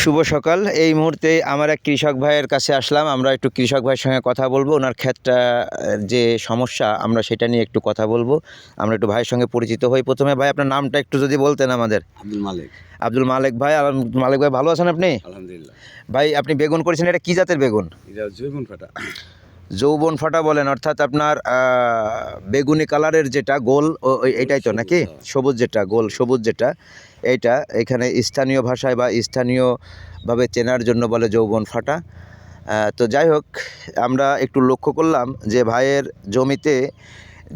শুভ সকাল। এই মুহূর্তে আমার এক কৃষক ভাইয়ের কাছে আসলাম। আমরা একটু কৃষক ভাইয়ের সঙ্গে কথা বলব। ওনার ক্ষেতটা যে সমস্যা আমরা সেটা নিয়ে একটু কথা বলব। আমরা একটু ভাইয়ের সঙ্গে পরিচিত হই প্রথমে। ভাই আপনার নামটা একটু যদি বলতেন আমাদের। আব্দুল মালিক। আব্দুল মালিক ভাই মালিক ভাই ভালো আছেন আপনি? আলহামদুলিল্লাহ। ভাই আপনি বেগুন করেছেন। এটা কি জাতের বেগুন? এটা জৈবন ফাটা। যৌবন ফাটা বলেন অর্থাৎ আপনার বেগুনি কালারের যেটা গোল এইটাই তো নাকি? সবুজ। যেটা গোল সবুজ যেটা এইটা এখানে স্থানীয় ভাষায় বা স্থানীয়ভাবে চেনার জন্য বলে যৌবন ফাটা। তো যাই হোক আমরা একটু লক্ষ্য করলাম যে ভাইয়ের জমিতে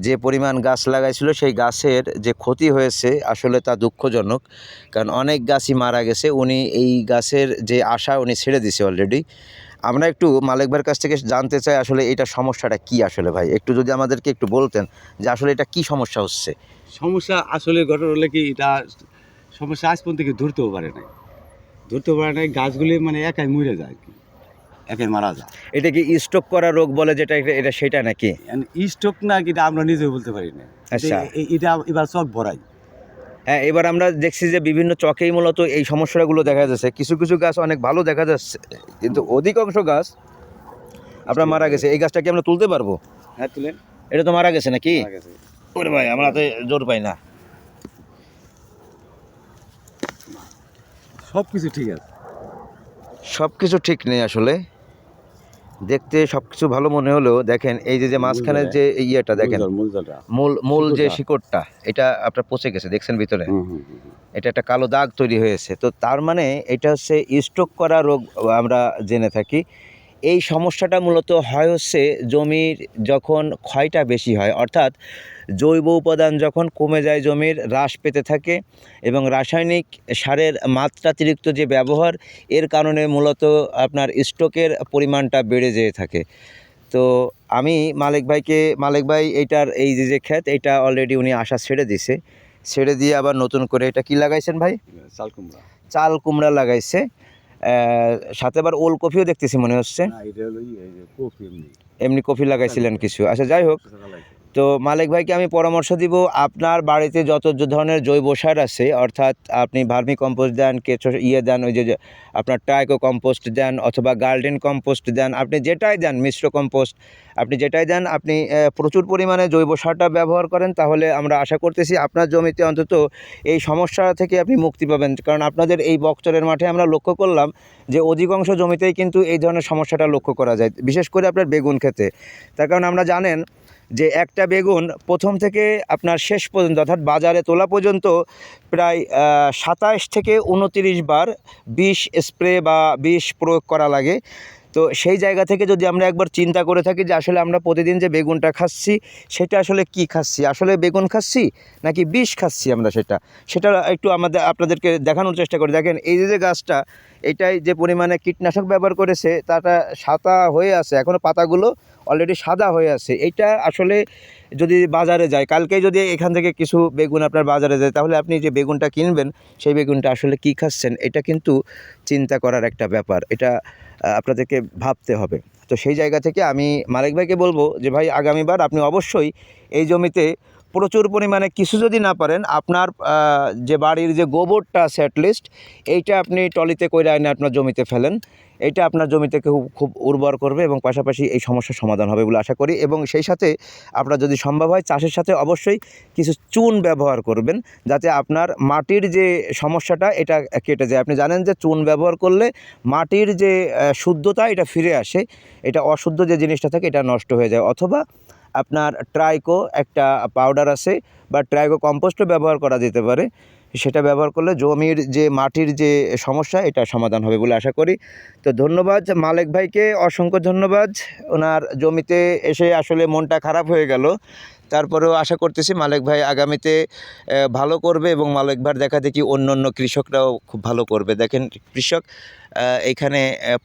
যে পরিমাণ গাছ লাগাইছিল সেই গাছের যে ক্ষতি হয়েছে আসলে তা দুঃখজনক কারণ অনেক গাছই মারা গেছে। উনি এই গাছের যে আশা উনি ছেড়ে দিছে অলরেডি আমরা একটু মালিক ভাইয়ের কাছ থেকে জানতে চাই আসলে এটা সমস্যাটা কি আসলে ভাই? একটু যদি আমাদেরকে একটু বলতেন যে আসলে এটা কি সমস্যা হচ্ছে? সমস্যা আসলে ঘটনা হলে কি এটা সমস্যা আজ পর্যন্ত কি ধরতেও পারে নাই। ধরতেও পারে নাই গাছগুলি মানে একাই মরে যায়। একাই মারা যায়। এটা কি স্টক করা রোগ বলে যেটা এটা- সেটা নাকি? স্টক না কি আমরা নিজেও বলতে পারি না আচ্ছা। এটা এবার চক ভরাই। হ্যাঁ এবার আমরা দেখছি যে বিভিন্ন চকেই মূলত এই সমস্যাগুলো দেখা যাচ্ছে। কিছু কিছু গাছ অনেক ভালো দেখা যাচ্ছে কিন্তু অধিকাংশ গাছ আপনার মারা গেছে। এই গাছটা কি আমরা তুলতে পারব? হ্যাঁ তুলেন। এটা তো মারা গেছে নাকি? ওরে ভাই আমরা তো জোর পাই না। সব কিছু ঠিক আছে। সব কিছু ঠিক নেই আসলে। দেখতে সবকিছু ভালো মনে হলেও দেখেন এই যে যে মাঝখানের যে ইয়েটা দেখেন মূল মূল যে শিকড়টা। এটা আপনার পচে গেছে দেখছেন ভিতরে। এটা একটা কালো দাগ তৈরি হয়েছে তো তার মানে এটা হচ্ছে স্ট্রোক করা রোগ আমরা জেনে থাকি এই সমস্যাটা মূলত হয় হচ্ছে জমির যখন ক্ষয়টা বেশি হয় অর্থাৎ জৈব উপাদান যখন কমে যায় জমির হ্রাস পেতে থাকে এবং রাসায়নিক সারের মাত্রাতিরিক্ত যে ব্যবহার এর কারণে মূলত আপনার স্ট্রোকের পরিমাণটা বেড়ে যেয়ে থাকে। তো আমি মালিক ভাইকে মালিক ভাই এইটার এই যে যে ক্ষেত এটা অলরেডি উনি আশা ছেড়ে দিছে। ছেড়ে দিয়ে আবার নতুন করে এটা কি লাগাইছেন ভাই? চাল কুমড়া। চাল কুমড়া লাগাইছে। সাথে আবার ওল কফিও দেখতেছি মনে হচ্ছে। না এটা হলো ই- এই যে কপি এমনি। এমনি কফি লাগাইছিলেন কিছু। আচ্ছা যাই হোক। তো মালিক ভাইকে আমি পরামর্শ দিব, আপনার বাড়িতে যত ধরনের জৈব সার আছে, অর্থাৎ আপনি ভার্মি কম্পোস্ট দেন, কেঁচো ইয়ে দেন, ওই যে আপনার টাইকো কম্পোস্ট দেন অথবা গার্ডেন কম্পোস্ট দেন, আপনি যেটাই দেন, মিশ্র কম্পোস্ট, আপনি যেটাই দেন, আপনি প্রচুর পরিমাণে জৈব সারটা ব্যবহার করেন, তাহলে আমরা আশা করতেছি আপনার জমিতে অন্তত এই সমস্যা থেকে আপনি মুক্তি পাবেন। কারণ আপনাদের এই বকচরের মাঠে আমরা লক্ষ্য করলাম যে অধিকাংশ জমিতেই কিন্তু এই ধরনের সমস্যাটা লক্ষ্য করা যায়, বিশেষ করে আপনার বেগুন খেতে তার কারণ আমরা জানেন যে একটা বেগুন প্রথম থেকে আপনার শেষ পর্যন্ত, অর্থাৎ বাজারে তোলা পর্যন্ত প্রায় সাতাশ থেকে উনতিরিশ বার বিষ স্প্রে বা বিষ প্রয়োগ করা লাগে। তো সেই জায়গা থেকে যদি আমরা একবার চিন্তা করে থাকি যে আসলে আমরা প্রতিদিন যে বেগুনটা খাচ্ছি, সেটা আসলে কি খাচ্ছি? আসলে বেগুন খাচ্ছি নাকি বিষ খাচ্ছি আমরা সেটা? সেটা একটু আমাদের, আপনাদেরকে দেখানোর চেষ্টা করি। দেখেন, এই যে গাছটা, এটাই যে পরিমাণে কীটনাশক ব্যবহার করেছে, তাটা সাতা হয়ে আছে। এখনও পাতাগুলো অলরেডি সাদা হয়ে আছে। এটা আসলে যদি বাজারে যায়, কালকে যদি এখান থেকে কিছু বেগুন আপনার বাজারে যায়, তাহলে আপনি যে বেগুনটা কিনবেন, সেই বেগুনটা আসলে কি খাচ্ছেন, এটা কিন্তু চিন্তা করার একটা ব্যাপার। এটা আপনাদেরকে ভাবতে হবে। তো সেই জায়গা থেকে আমি মালিক ভাইকে বলব যে, ভাই, আগামীবার আপনি অবশ্যই এই জমিতে প্রচুর পরিমাণে কিছু যদি না পারেন, আপনার যে বাড়ির যে গোবরটা আছে অ্যাটলিস্ট এইটা আপনি টলিতে কইরা এনে আপনার জমিতে ফেলেন। এইটা আপনার জমিতে খুব খুব উর্বর করবে এবং পাশাপাশি এই সমস্যার সমাধান হবে বলে আশা করি। এবং সেই সাথে আপনার যদি সম্ভব হয়, চাষের সাথে অবশ্যই কিছু চুন ব্যবহার করবেন, যাতে আপনার মাটির যে সমস্যাটা, এটা কেটে যায়। আপনি জানেন যে চুন ব্যবহার করলে মাটির যে শুদ্ধতা, এটা ফিরে আসে। এটা অশুদ্ধ যে জিনিসটা থাকে, এটা নষ্ট হয়ে যায়। অথবা আপনার ট্রাইকো একটা পাউডার আছে বা ট্রাইকো কম্পোস্টও ব্যবহার করা যেতে পারে। সেটা ব্যবহার করলে জমির যে মাটির যে সমস্যা, এটা সমাধান হবে বলে আশা করি। তো ধন্যবাদ মালিক ভাইকে, অসংখ্য ধন্যবাদ। ওনার জমিতে এসে আসলে মনটা খারাপ হয়ে গেল। তারপরেও আশা করতেছি মালিক ভাই আগামীতে ভালো করবে এবং মালিক ভাই দেখা দেখি অন্য অন্য কৃষকরাও খুব ভালো করবে। দেখেন কৃষক এখানে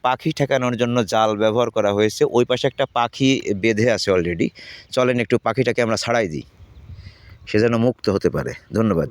পাখি ঠেকানোর জন্য জাল ব্যবহার করা হয়েছে। ওই পাশে একটা পাখি বেঁধে আছে অলরেডি চলেন একটু পাখিটাকে আমরা ছাড়াই দিই। সে যেন মুক্ত হতে পারে। ধন্যবাদ।